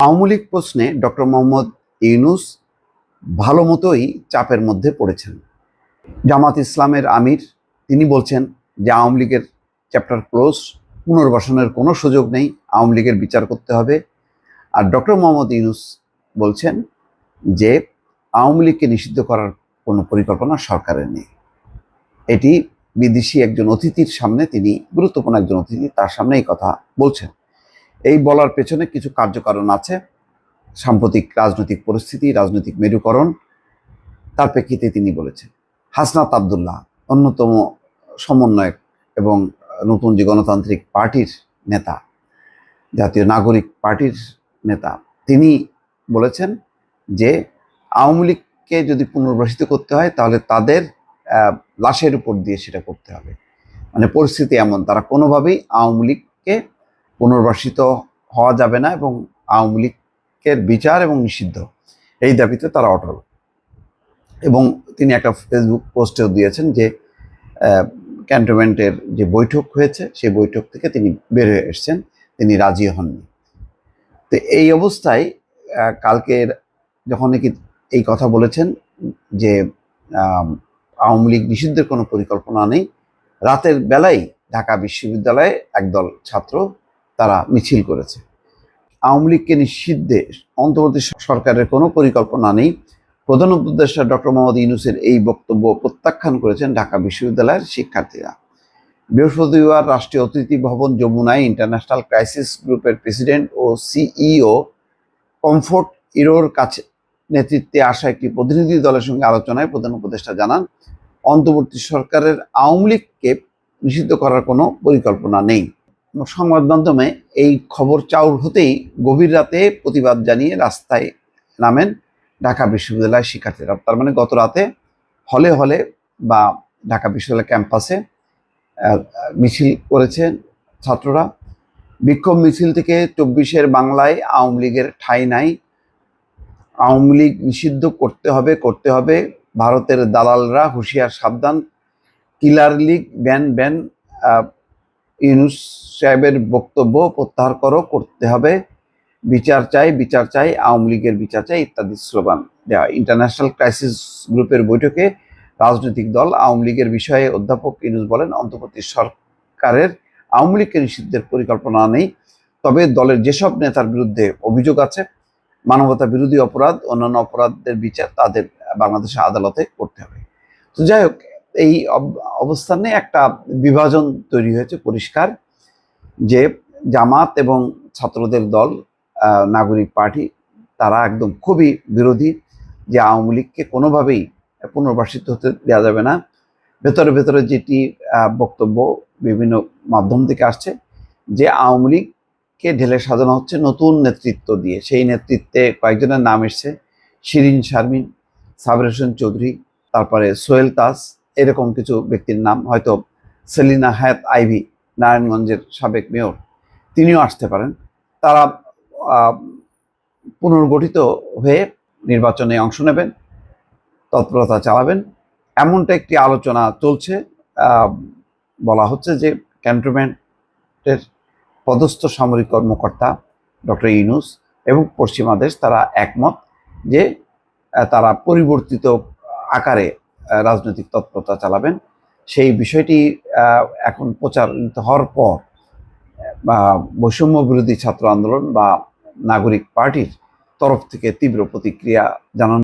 আওয়ামী লীগ প্রশ্নে ডক্টর মোহাম্মদ ইউনুস ভালো মতোই চাপের মধ্যে পড়েছেন। জামাত ইসলামের আমির, তিনি বলছেন যে আওয়ামী লীগের চ্যাপ্টার ক্লোজ, পুনর্বাসনের কোনো সুযোগ নেই, আওয়ামী লীগের বিচার করতে হবে। আর ডক্টর মোহাম্মদ ইউনুস বলছেন যে আওয়ামী লীগকে নিষিদ্ধ করার কোনো পরিকল্পনা সরকারের নেই। এটি বিদেশি একজন অতিথির সামনে, তিনি গুরুত্বপূর্ণ একজন অতিথি, তার সামনে এই কথা বলছেন। এই বলার পেছনে কিছু কার্যকারণ আছে। সাম্প্রতিক রাজনৈতিক পরিস্থিতি, রাজনৈতিক মেরুকরণ, তার প্রেক্ষিতে তিনি বলেছেন, হাসনাত আবদুল্লাহ অন্যতম সমন্বয়ক এবং নতুন যে গণতান্ত্রিক পার্টির নেতা, জাতীয় নাগরিক পার্টির নেতা, তিনি বলেছেন যে আওয়ামী লীগকে যদি পুনর্বাসিত করতে হয়, তাহলে তাদের লাশের উপর দিয়ে সেটা করতে হবে। মানে পরিস্থিতি এমন, তারা কোনোভাবেই আওয়ামী লীগকে পুনর্বাসিত হওয়া যাবে না এবং আওয়ামী লীগের বিচার এবং নিষিদ্ধ। এই দাবিতে তারা অটল। এবং তিনি একটা ফেসবুক পোস্টেও দিয়েছেন যে ক্যান্টনমেন্টের যে বৈঠক হয়েছে, সেই বৈঠক থেকে তিনি বের হয়ে এসছেন। তিনি রাজি হননি। তো এই অবস্থায় কালকের যখন নাকি এই কথা বলেছেন যে আওয়ামী লীগ নিষিদ্ধের কোনো পরিকল্পনা নেই, রাতের বেলায় ঢাকা বিশ্ববিদ্যালয়ে একদল ছাত্র তারা মিছিল করেছে। আওয়ামী লীগকে নিষিদ্ধে অন্তর্বর্তী সরকারের কোনো পরিকল্পনা নেই। প্রধান উপদেষ্টা ডক্টর মোহাম্মদ ইউনুসের এই বক্তব্য প্রত্যাখ্যান করেছেন ঢাকা বিশ্ববিদ্যালয়ের শিক্ষার্থীরা। বৃহস্পতিবার রাষ্ট্রীয় অতিথি ভবন যমুনায় ইন্টারন্যাশনাল ক্রাইসিস গ্রুপের প্রেসিডেন্ট ও সিইও কমফোর্ট ইরোর কাছে নেতৃত্বে আসা একটি প্রতিনিধি দলের সঙ্গে আলোচনায় প্রধান উপদেষ্টা জানান, অন্তর্বর্তী সরকারের আওয়ামী লীগকে নিষিদ্ধ করার কোনো পরিকল্পনা নেই। সংবাদ মাধ্যমে এই খবর চাউর হতেই গভীর রাতে প্রতিবাদ জানিয়ে রাস্তায় নামেন ঢাকা বিশ্ববিদ্যালয়ের শিক্ষার্থীরা। তার মানে গত রাতে হলে হলে বা ঢাকা বিশ্ববিদ্যালয় ক্যাম্পাসে মিছিল করেছেন ছাত্ররা। বিক্ষোভ মিছিল থেকে চব্বিশের বাংলায় আওয়ামী লীগের ঠাঁই নাই। আওয়ামী লীগ নিষিদ্ধ করতে হবে করতে হবে। ভারতের দালালরা হুঁশিয়ার সাবধান। Killer league ban ban Yunus সাহেবের বক্তব্য প্রত্যাহার করো, করতে হবে। বিচার চাই বিচার চাই, আওয়ামী লীগের বিচার চাই ইত্যাদি স্লোগান দেওয়া ইন্টারন্যাশনাল ক্রাইসিস গ্রুপের বৈঠকে রাজনৈতিক দল আওয়ামী লীগের বিষয়ে অধ্যাপক ইউনুস বলেন, অন্তর্বর্তী সরকারের আওয়ামী লীগকে নিষিদ্ধের পরিকল্পনা নেই। তবে দলের যেসব নেতার বিরুদ্ধে অভিযোগ আছে, মানবতা বিরোধী অপরাধ, অন্যান্য অপরাধের বিচার তাদের বাংলাদেশের আদালতে করতে হবে। তো যাই হোক এই অব- অবস্থানে একটা বিভাজন তৈরি হয়েছে পরিষ্কার, যে জামাত এবং ছাত্রদের দল নাগরিক পার্টি, তারা একদম খুবই বিরোধী, যে আওয়ামী লীগকে কোনোভাবেই পুনর্বাসিত হতে দেওয়া যাবে না। ভেতরে ভেতরে যেটি বক্তব্য বিভিন্ন মাধ্যম থেকে আসছে, যে আওয়ামী লীগকে ঢেলে সাজানো হচ্ছে নতুন নেতৃত্ব দিয়ে। সেই নেতৃত্বে কয়েকজনের নাম এসছে, শিরিন শারমিন, সাবর হোসেন চৌধুরী, তারপরে সোহেল তাস এরকম কিছু ব্যক্তির নাম, হয়তো সেলিনা হায়াত আইভি, নারায়ণগঞ্জের সাবেক মেয়র, তিনিও আসতে পারেন। তারা পুনর্গঠিত হয়ে নির্বাচনে অংশ নেবেন, তৎপরতা চালাবেন। এমনটা একটি আলোচনা চলছে বলা হচ্ছে যে ক্যান্টনমেন্টের পদস্থ সামরিক কর্মকর্তা ডক্টর ইউনুস এবং পশ্চিমা দেশ তারা একমত যে তারা পরিবর্তিত আকারে রাজনৈতিক তৎপরতা চালাবেন। সেই বিষয়টি এখন প্রচারিত হওয়ার পর বৈষম্য বিরোধী ছাত্র আন্দোলন বা নাগরিক পার্টির তরফ থেকে তীব্র প্রতিক্রিয়া জানানো